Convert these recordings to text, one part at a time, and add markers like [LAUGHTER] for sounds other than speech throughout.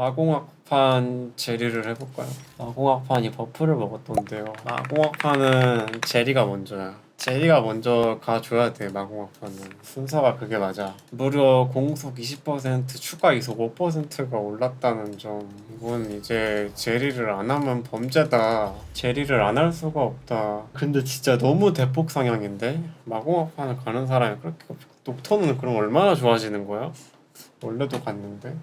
마공학판 제리를 해볼까요? 마공학판이 버프를 먹었던데요. 마공학판은 제리가 먼저야. 제리가 먼저 가줘야 돼 마공학판은 순서가 그게 맞아 무려 공속 20% 추가 이속 5%가 올랐다는 점 이건 이제 제리를 안 하면 범죄다 제리를 안 할 수가 없다 근데 진짜 너무 대폭 상향인데 마공학판을 가는 사람이 그렇게 녹턴은 그럼 얼마나 좋아지는 거야? 원래도 갔는데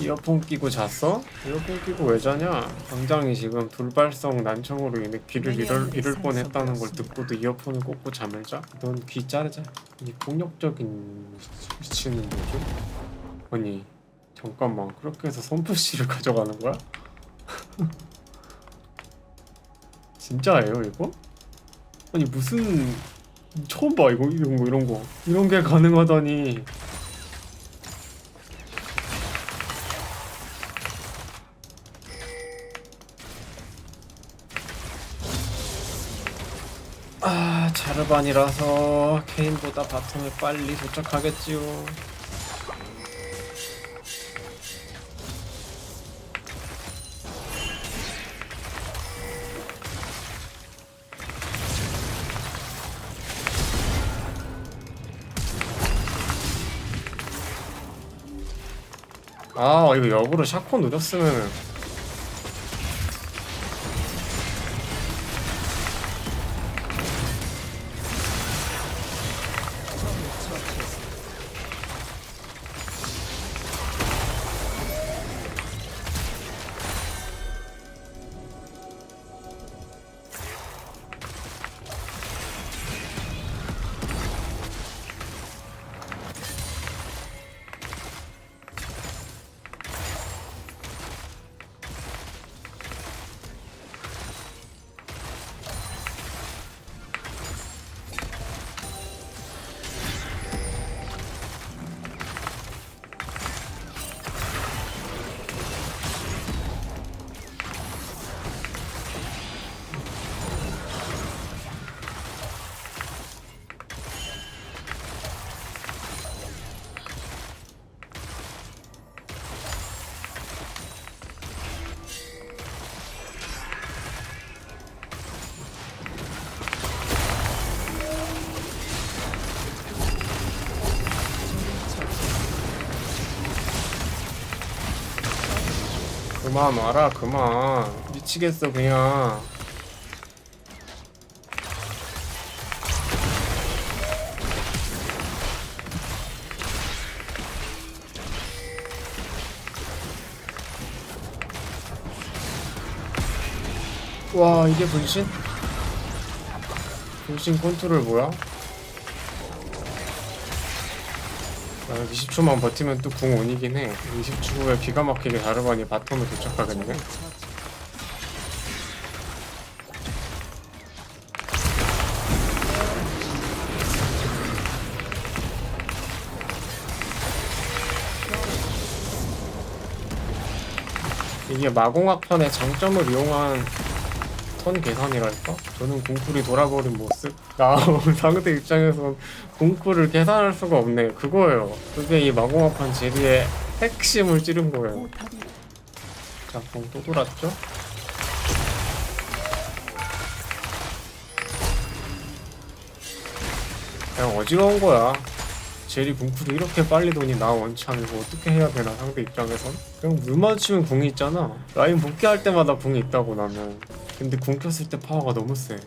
이어폰 끼고 잤어? 이어폰 끼고 왜 자냐? 당장이 지금 돌발성 난청으로 인해 귀를 잃을, 잃을 뻔했다는 걸 듣고도 이어폰을 꽂고 잠을 자? 넌 귀 자르자 이 폭력적인 미치는 뭐죠? 아니 잠깐만 그렇게 해서 선풀씨를 [LAUGHS] 가져가는 거야? [LAUGHS] 진짜예요 이거? 아니 무슨 처음 봐 이거 이런 거 이런 거 이런 게 가능하다니 아 자르반이라서 케인보다 바텀에 빨리 도착하겠지요. 아 이거 역으로 샤코 누렸으면은 그만 와라 그만 미치겠어 그냥 와 이게 분신? 분신 컨트롤 뭐야? 아, 20초만 버티면 또 궁 온이긴 해. 20초 후에 기가 막히게 자르반이 바텀을 도착하겠네. 이게 마공학판의 장점을 이용한 턴 계산이랄까? 저는 궁쿨이 돌아버린 모습? 나 [LAUGHS] 상대 입장에선 궁쿨을 계산할 수가 없네 그거예요. 그게 이 마공학판 제리의 핵심을 찌른 거예요. 자, 공또 돌았죠? 그냥 어지러운 거야. 제리 궁쿨이 이렇게 빨리 도니 나 원창이고 어떻게 해야 되나 상대 입장에선? 그냥 물 맞추면 궁이 있잖아. 라인 복귀할 때마다 궁이 있다고 나는 근데 궁 켰을 때 파워가 너무 세.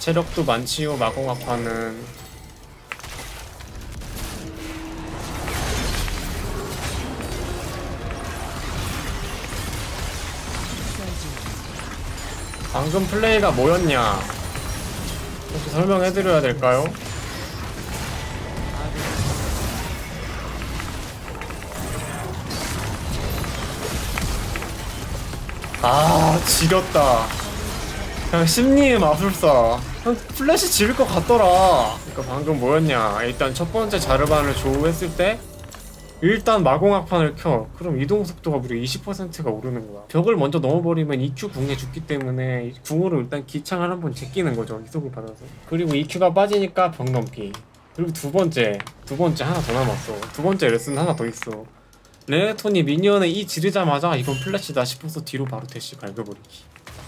체력도 많지요 마공학파는. 방금 플레이가 뭐였냐? 혹시 설명해드려야 될까요? 아 지렸다. 그냥 심리의 마술사. 그냥 플래시 지를 것 같더라. 그러니까 방금 뭐였냐. 일단 첫 번째 자르반을 조우했을 때 일단 마공학판을 켜. 그럼 이동 속도가 무려 20%가 오르는 거야. 벽을 먼저 넘어버리면 EQ 궁에 죽기 때문에 궁으로 일단 기창을 한 번 제끼는 거죠. 이속을 받아서. 그리고 EQ가 빠지니까 벽 넘기. 그리고 두 번째 두 번째 하나 더 남았어. 두 번째 레슨 하나 더 있어 레네톤이 미니언에 이 지르자마자 이건 플래시다 싶어서 뒤로 바로 대시 갈겨버리기.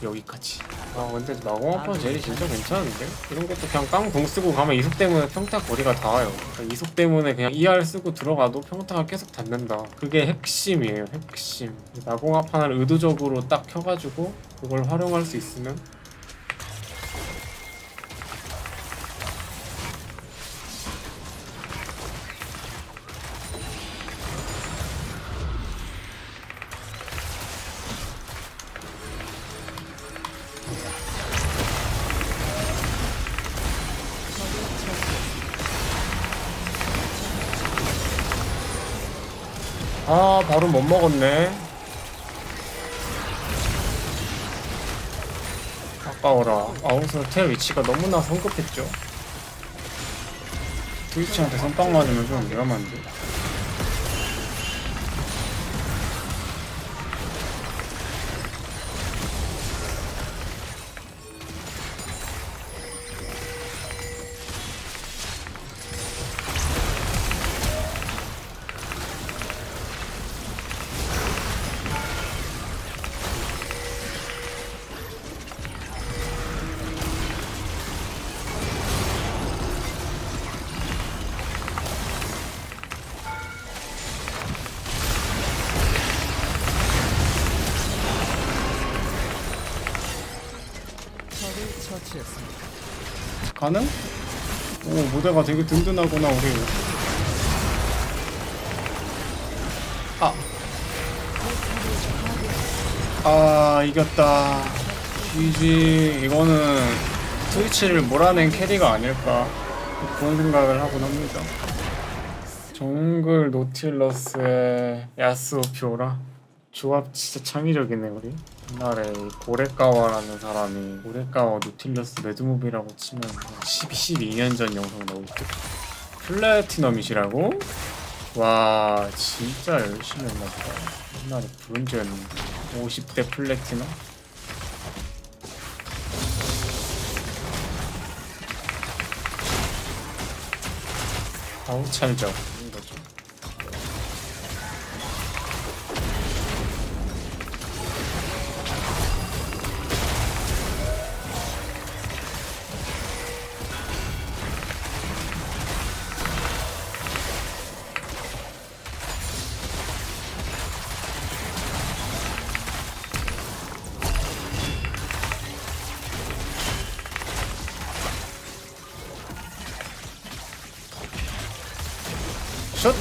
여기까지. 아 근데 마공학판 젤이 진짜 괜찮은데? 이런 것도 그냥 깡궁 쓰고 가면 이속 때문에 평타 거리가 닿아요. 그러니까 이속 때문에 그냥 ER 쓰고 들어가도 평타가 계속 닿는다. 그게 핵심이에요 핵심. 마공학판을 의도적으로 딱 켜가지고 그걸 활용할 수 있으면 아 바로 못 먹었네. 아까워라. 아웃으로 텔 위치가 너무나 성급했죠. 트위치한테 선빵 맞으면 좀 위험한데 가능? 오 무대가 되게 든든하구나 우리 아. 아 이겼다. GG 이거는 트위치를 몰아낸 캐리가 아닐까. 그런 생각을 하곤 합니다. 정글 노틸러스의 야스오 피오라. 조합 진짜 창의적이네 우리 옛날에 이 고레카와라는 사람이 고레카와 노틸러스 매드무비라고 치면 10, 12년 전 영상 나올 때 플래티넘이시라고? 와 진짜 열심히 했나 보다. 옛날에 브론즈였는데. 50대 플래티넘? 아우 찰적 이런 거죠 슛!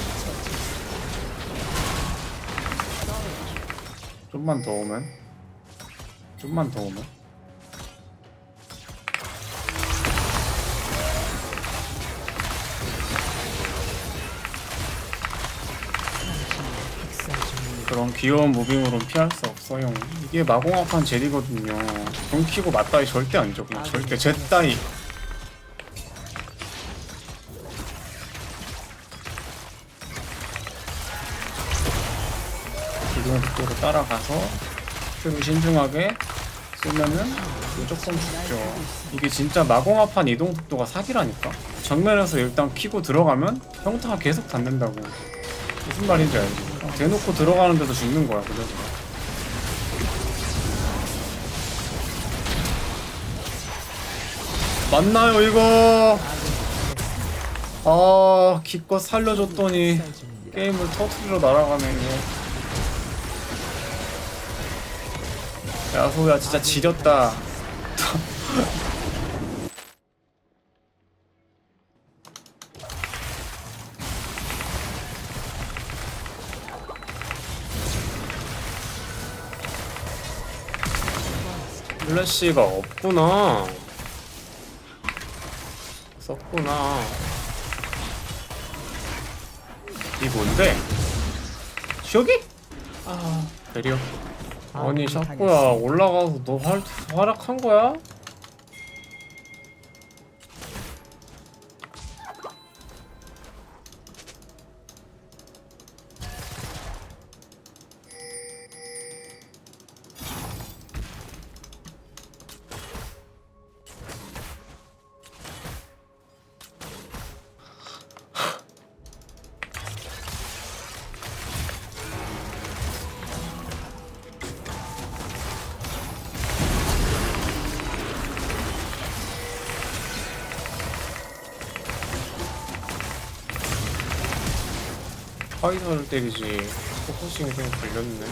좀만 더 오면? 좀만 더 오면? 그런 귀여운 무빙으로는 피할 수 없어요. 이게 마공학판 젤이거든요. 돈 키고 맞다이 절대 아니죠. 그냥 절대 제 따위 따라가서 좀 신중하게 쏘면은 무조건 죽죠. 이게 진짜 마공합판 이동 속도가 사기라니까. 정면에서 일단 키고 들어가면 평타가 계속 닿는다고. 무슨 말인지 알지? 대놓고 들어가는데도 죽는 거야, 그래서. 맞나요, 이거? 아, 기껏 살려줬더니 게임을 터트리러 날아가네, 이거. 야 소야 진짜 지렸다. 플래시가 없구나. 썼구나. 이 뭔데? 쇼기? 아. 베리어 아니 샤꾸야 올라가서 너 활, 활약한 거야? 카이사를 때리지. 포커싱이 그냥 걸렸네.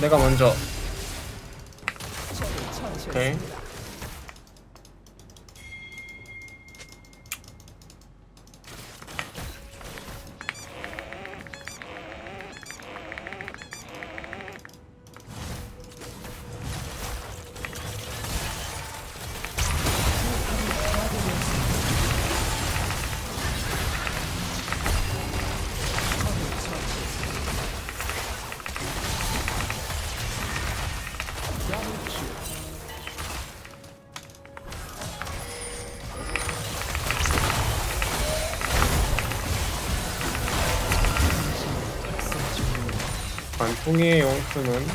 내가 먼저. 오케이 관통의 용수는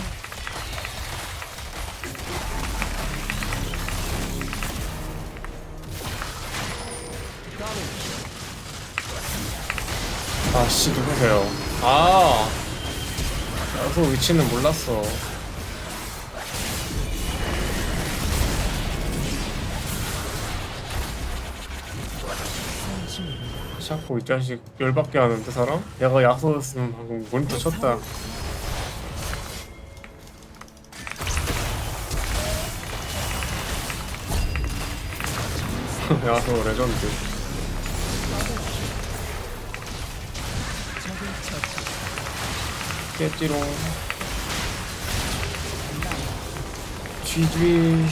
아씨 누구세요? 아 야소 위치는 몰랐어 자꾸 이 자식 열받게 하는데 사람? 내가 야소였으면 방금 모니터 쳤다 야소 레전드. 깼지롱. GG